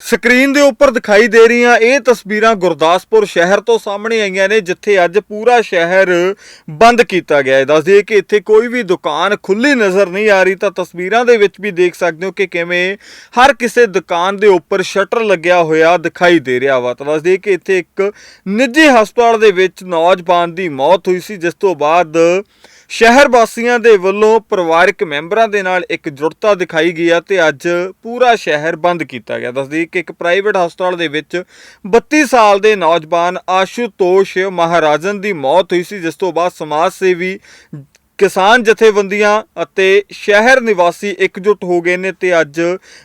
Screen ਦੇ ਉੱਪਰ ਦਿਖਾਈ ਦੇ ਰਹੀਆਂ ਇਹ ਤਸਵੀਰਾਂ ਗੁਰਦਾਸਪੁਰ ਸ਼ਹਿਰ ਤੋਂ ਸਾਹਮਣੇ ਆਈਆਂ ਨੇ, ਜਿੱਥੇ ਅੱਜ ਪੂਰਾ ਸ਼ਹਿਰ ਬੰਦ ਕੀਤਾ ਗਿਆ ਹੈ। ਦੱਸ ਦਈਏ ਕਿ ਇੱਥੇ ਕੋਈ ਵੀ ਦੁਕਾਨ ਖੁੱਲੀ ਨਜ਼ਰ ਨਹੀਂ ਆ ਰਹੀ, ਤਾਂ ਤਸਵੀਰਾਂ ਦੇ ਵਿੱਚ ਵੀ ਦੇਖ ਸਕਦੇ ਹੋ ਕਿ ਕਿਵੇਂ ਹਰ ਕਿਸੇ ਦੁਕਾਨ ਦੇ ਉੱਪਰ ਸ਼ਟਰ ਲੱਗਿਆ ਹੋਇਆ ਦਿਖਾਈ ਦੇ ਰਿਹਾ ਵਾ। ਤਾਂ ਦੱਸ ਦਈਏ ਕਿ ਇੱਥੇ ਇੱਕ ਨਿੱਜੀ ਹਸਪਤਾਲ ਦੇ ਵਿੱਚ ਨੌਜਵਾਨ ਦੀ ਮੌਤ ਹੋਈ ਸੀ, ਜਿਸ ਤੋਂ ਬਾਅਦ ਸ਼ਹਿਰ ਵਾਸੀਆਂ ਦੇ ਵੱਲੋਂ ਪਰਿਵਾਰਕ ਮੈਂਬਰਾਂ ਦੇ ਨਾਲ ਇੱਕ ਜੁੜਤਾ ਦਿਖਾਈ ਗਈ ਆ ਤੇ ਅੱਜ ਪੂਰਾ ਸ਼ਹਿਰ ਬੰਦ ਕੀਤਾ ਗਿਆ। ਦੱਸਦੀ ਕਿ ਇੱਕ ਪ੍ਰਾਈਵੇਟ ਹਸਪਤਾਲ ਦੇ ਵਿੱਚ 32 ਸਾਲ ਦੇ ਨੌਜਵਾਨ ਆਸ਼ੂਤੋਸ਼ ਮਹਾਰਾਜਨ ਦੀ ਮੌਤ ਹੋਈ ਸੀ, ਜਿਸ ਤੋਂ ਬਾਅਦ ਸਮਾਜ ਸੇਵੀ ਕਿਸਾਨ ਜਥੇਬੰਦੀਆਂ ਅਤੇ ਸ਼ਹਿਰ ਨਿਵਾਸੀ ਇਕਜੁੱਟ ਹੋ ਗਏ ਨੇ ਤੇ ਅੱਜ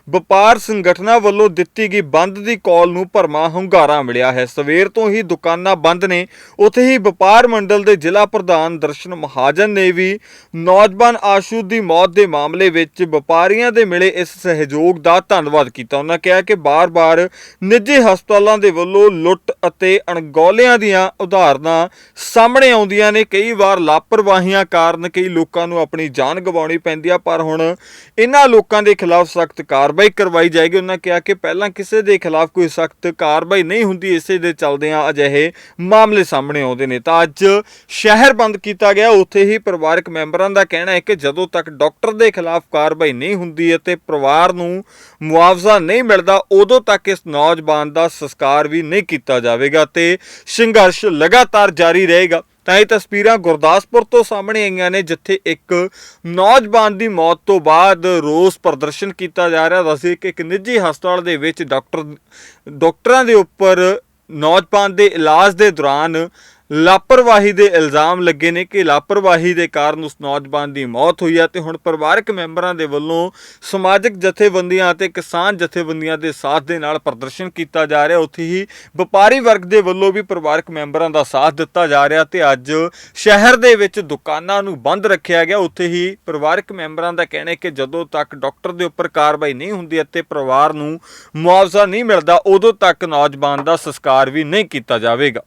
ਵਪਾਰ ਸੰਗਠਨਾਂ ਵੱਲੋਂ ਦਿੱਤੀ ਗਈ ਬੰਦ ਦੀ ਕਾਲ ਨੂੰ ਭਰਮਾ ਹੁੰਗਾਰਾ ਮਿਲਿਆ ਹੈ। ਸਵੇਰ ਤੋਂ ਹੀ ਦੁਕਾਨਾਂ ਬੰਦ ਨੇ। ਉੱਥੇ ਹੀ ਵਪਾਰ ਮੰਡਲ ਦੇ ਜ਼ਿਲ੍ਹਾ ਪ੍ਰਧਾਨ ਦਰਸ਼ਨ ਮਹਾਜਨ ਨੇ ਵੀ ਨੌਜਵਾਨ ਆਸ਼ੂ ਦੀ ਮੌਤ ਦੇ ਮਾਮਲੇ ਵਿੱਚ ਵਪਾਰੀਆਂ ਦੇ ਮਿਲੇ ਇਸ ਸਹਿਯੋਗ ਦਾ ਧੰਨਵਾਦ ਕੀਤਾ। ਉਹਨਾਂ ਕਿਹਾ ਕਿ ਬਾਰ-ਬਾਰ ਨਿੱਜੀ ਹਸਪਤਾਲਾਂ ਦੇ ਵੱਲੋਂ ਲੁੱਟ ਅਤੇ ਅਣਗੌਲਿਆਂ ਦੀਆਂ ਉਦਾਹਰਨਾਂ ਸਾਹਮਣੇ ਆਉਂਦੀਆਂ ਨੇ। ਕਈ ਵਾਰ ਲਾਪਰਵਾਹੀਆਂ ਕਾਰਨ ਕਾਰਨ ਕਈ ਲੋਕਾਂ ਨੂੰ ਆਪਣੀ ਜਾਨ ਗਵਾਉਣੀ ਪੈਂਦੀ ਆ, ਪਰ ਹੁਣ ਇਹਨਾਂ ਲੋਕਾਂ ਦੇ ਖਿਲਾਫ ਸਖਤ ਕਾਰਵਾਈ ਕਰਵਾਈ ਜਾਏਗੀ। ਉਹਨਾਂ ਕਿਹਾ ਕਿ ਪਹਿਲਾਂ ਕਿਸੇ ਦੇ ਖਿਲਾਫ ਕੋਈ ਸਖਤ ਕਾਰਵਾਈ ਨਹੀਂ ਹੁੰਦੀ, ਇਸੇ ਦੇ ਚਲਦਿਆਂ ਅਜਿਹੇ ਮਾਮਲੇ ਸਾਹਮਣੇ ਆਉਂਦੇ ਨੇ। ਤਾਂ ਅੱਜ ਸ਼ਹਿਰ ਬੰਦ ਕੀਤਾ ਗਿਆ। ਉੱਥੇ ਹੀ ਪਰਿਵਾਰਕ ਮੈਂਬਰਾਂ ਦਾ ਕਹਿਣਾ ਹੈ ਕਿ ਜਦੋਂ ਤੱਕ ਡਾਕਟਰ ਦੇ ਖਿਲਾਫ ਕਾਰਵਾਈ ਨਹੀਂ ਹੁੰਦੀ ਅਤੇ ਪਰਿਵਾਰ ਨੂੰ ਮੁਆਵਜ਼ਾ ਨਹੀਂ ਮਿਲਦਾ, ਉਦੋਂ ਤੱਕ ਇਸ ਨੌਜਵਾਨ ਦਾ ਸੰਸਕਾਰ ਵੀ ਨਹੀਂ ਕੀਤਾ ਜਾਵੇਗਾ ਤੇ ਸੰਘਰਸ਼ ਲਗਾਤਾਰ ਜਾਰੀ ਰਹੇਗਾ। ਤਾਂ ਇਹ ਤਸਵੀਰਾਂ ਗੁਰਦਾਸਪੁਰ ਤੋਂ ਸਾਹਮਣੇ ਆਈਆਂ ਨੇ, ਜਿੱਥੇ ਇੱਕ ਨੌਜਵਾਨ ਦੀ ਮੌਤ ਤੋਂ ਬਾਅਦ ਰੋਸ ਪ੍ਰਦਰਸ਼ਨ ਕੀਤਾ ਜਾ ਰਿਹਾ। ਦੱਸੇ ਕਿ ਇੱਕ ਨਿੱਜੀ ਹਸਪਤਾਲ ਦੇ ਵਿੱਚ ਡਾਕਟਰ, ਡਾਕਟਰਾਂ ਦੇ ਉੱਪਰ ਨੌਜਵਾਨ ਦੇ ਇਲਾਜ ਦੇ ਦੌਰਾਨ ਲਾਪਰਵਾਹੀ ਦੇ ਇਲਜ਼ਾਮ ਲੱਗੇ ਨੇ ਕਿ ਲਾਪਰਵਾਹੀ ਦੇ ਕਾਰਨ ਉਸ ਨੌਜਵਾਨ ਦੀ ਮੌਤ ਹੋਈ ਹੈ ਤੇ ਹੁਣ ਪਰਿਵਾਰਕ ਮੈਂਬਰਾਂ ਦੇ ਵੱਲੋਂ ਸਮਾਜਿਕ ਜਥੇਬੰਦੀਆਂ ਅਤੇ ਕਿਸਾਨ ਜਥੇਬੰਦੀਆਂ ਦੇ ਸਾਥ ਦੇ ਨਾਲ ਪ੍ਰਦਰਸ਼ਨ ਕੀਤਾ ਜਾ ਰਿਹਾ। ਉੱਥੇ ਹੀ ਵਪਾਰੀ ਵਰਗ ਦੇ ਵੱਲੋਂ ਵੀ ਪਰਿਵਾਰਕ ਮੈਂਬਰਾਂ ਦਾ ਸਾਥ ਦਿੱਤਾ ਜਾ ਰਿਹਾ ਤੇ ਅੱਜ ਸ਼ਹਿਰ ਦੇ ਵਿੱਚ ਦੁਕਾਨਾਂ ਨੂੰ ਬੰਦ ਰੱਖਿਆ ਗਿਆ। ਉੱਥੇ ਹੀ ਪਰਿਵਾਰਕ ਮੈਂਬਰਾਂ ਦਾ ਕਹਿਣਾ ਹੈ ਕਿ ਜਦੋਂ ਤੱਕ ਡਾਕਟਰ ਦੇ ਉੱਪਰ ਕਾਰਵਾਈ ਨਹੀਂ ਹੁੰਦੀ ਅਤੇ ਪਰਿਵਾਰ ਨੂੰ ਮੁਆਵਜ਼ਾ ਨਹੀਂ ਮਿਲਦਾ, ਉਦੋਂ ਤੱਕ ਨੌਜਵਾਨ ਦਾ ਸੰਸਕਾਰ ਵੀ ਨਹੀਂ ਕੀਤਾ ਜਾਵੇਗਾ।